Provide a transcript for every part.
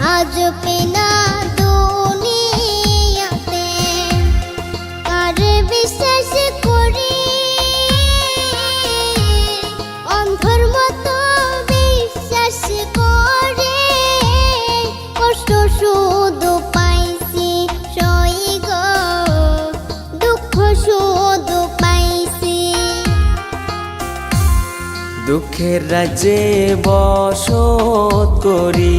আজ পেনা দুনিয়াতে কার বিশ্বাস করি। অন্ধর মতো বিশ্বাস করে। কষ্ট শুধু পাইছি সই গো, দুঃখ শুধু পাইছি। দুঃখের রাজ্যে বসত করি।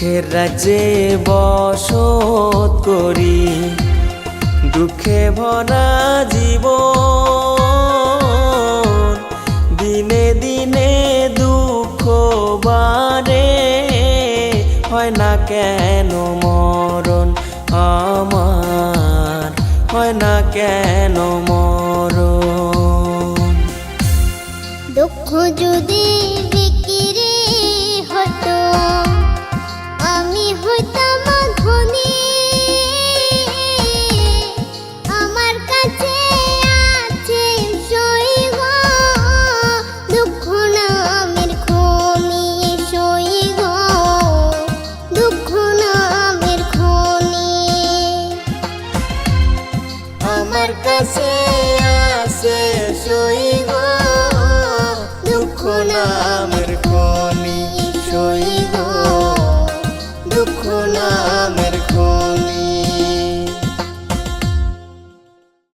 দুঃখের রাজ্যে বসত করি। দুঃখে ভরা জীব দিনে দিনে দুঃখ বারে হয় না কেন মরণ আমার, হয় না কেন মরণ। দুঃখ যদি আমার কাছে আছে সই গো দুঃখ নামের